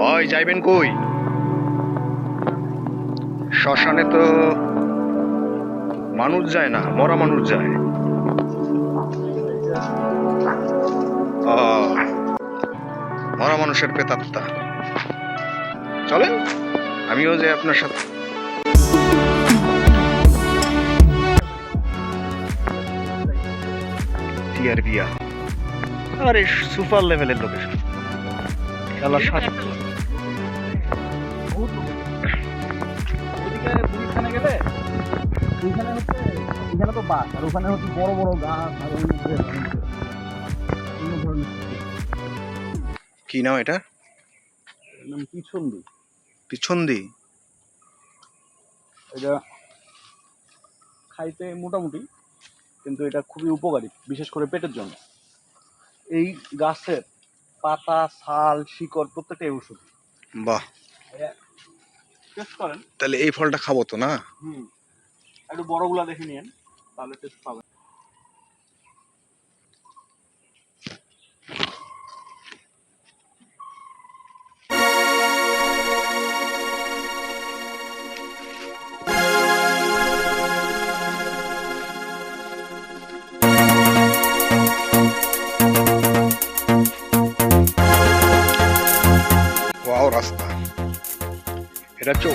ভাই যাইবেন কই? শ্মশানে তো মানুষ যায় না, মরা মানুষ যায়। মরা মানুষের পেতাত্তা চলেন, আমিও যে আপনার সাথে। টিয়ার বিয়া। আরে, সুপার লেভেলের লোকেশন। শালা শাসক ওদিকে ওইখানে গেলে ওইখানে হচ্ছে এখানে তো বাস আর ওখানে হচ্ছে বড় বড় গাছ আর অন্য ধরনের কি নাম এটা? নাম পিছন দিক পিছন দি এটা খাইতে মোটামুটি কিন্তু এটা খুবই উপকারী বিশেষ করে পেটের জন্য। এই গাছের পাতা ছাল শিকড় প্রত্যেকটাই ওষুধ বাহ। টেস্ট করেন। তাহলে এই ফলটা খাব তো না? হুম। একটু বড়গুলা দেখে নিয়েন তাহলে টেস্ট পাবেন। এটা হচ্ছে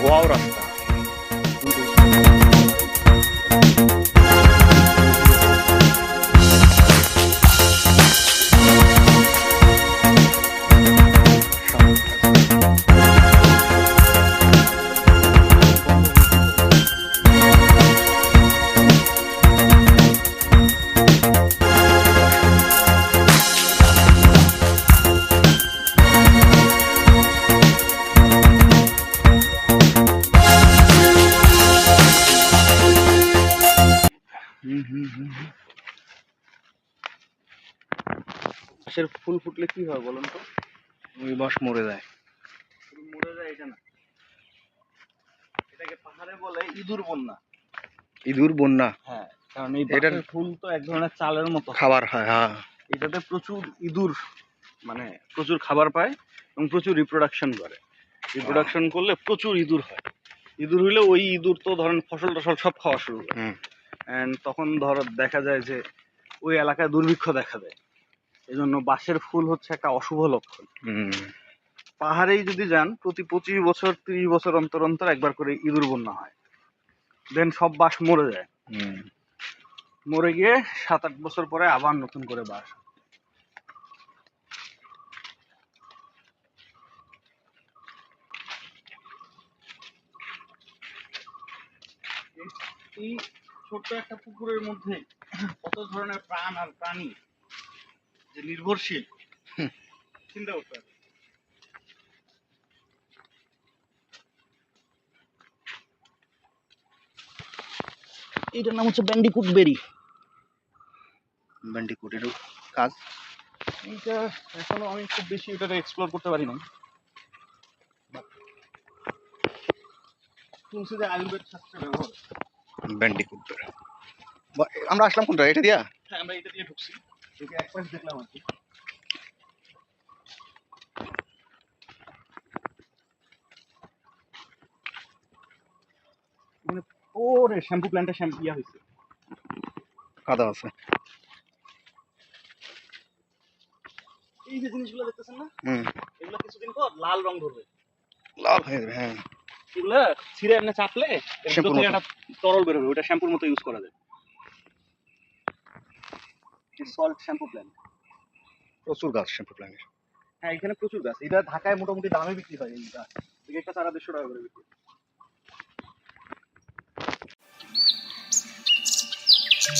ফুল ফুটলে কি হয় বলুন তো? ওই বাস মরে যায়। মরে যায় এটা না। এটাকে পাহাড়ে বলে ইঁদুর বন্যা। ইঁদুর বন্যা? হ্যাঁ কারণ এই এটার- ফুল তো এক ধরনের চালের মতো। খাবার হয় হ্যাঁ। এটাতে প্রচুর ইঁদুর মানে প্রচুর খাবার পায় এবং প্রচুর রিপ্রোডাকশন করে। রিপ্রোডাকশন করলে প্রচুর ইঁদুর হয়। ইঁদুর হইলে ওই ইঁদুর তো ধরেন ফসল টসল সব খাওয়া শুরু করে। হুম। অ্যান্ড তখন ধর দেখা যায় যে ওই এলাকায় দুর্ভিক্ষ দেখা দেয়। এই জন্য বাঁশের ফুল হচ্ছে একটা অশুভ লক্ষণ। হুম। পাহাড়েই যদি যান প্রতি পঁচিশ বছর তিরিশ বছর অন্তর অন্তর একবার করে ইঁদুর বন্যা হয়। দেন সব বাঁশ মরে যায়। মরে গিয়ে সাত আট বছর পরে আবার নতুন করে বাঁশ। এই- এই ছোট্ট একটা পুকুরের মধ্যে কত ধরনের প্রাণ আর প্রাণী যে নির্ভরশীল। চিন্তা করতে হবে। এটার নাম হচ্ছে ব্যান্ডিকুট বেরি। ব্যান্ডিকুট এর কাজ? এইটা এখনও আমি খুব বেশি এটাকে এক্সপ্লোর করতে পারি নাই। শুনছি যে আয়ুর্বেদ শাস্ত্রে ব্যবহার। ব্যান্ডিকুট আমরা আসলাম কোনটা? এটা দিয়া? হ্যাঁ আমরা এটা দিয়ে ঢুকছি। ঢুকে এক পাশ দেখলাম আর কি। মানে ওরে শ্যাম্পু প্ল্যান্টে শ্যাম্পু ইয়া হয়েছে কাদা আছে। এই যে জিনিসগুলো দেখতেছেন না? হুম। এগুলো কিছুদিন পর লাল রং ধরবে। লাল হয়ে যাবে হ্যাঁ। এগুলো ছিঁড়ে এমনি চাপলে। একটা তরল বেরোবে ওটা শ্যাম্পুর মতো ইউজ করা যায়। সল্ট শ্যাম্পু প্ল্যান্ট প্রচুর গাছ শ্যাম্পু প্ল্যান্টের হ্যাঁ এখানে প্রচুর গাছ। এটা ঢাকায় মোটামুটি দামে বিক্রি হয় এই গাছ। এক একটা চারা দেড়শো টাকা করে বিক্রি।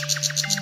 হয়।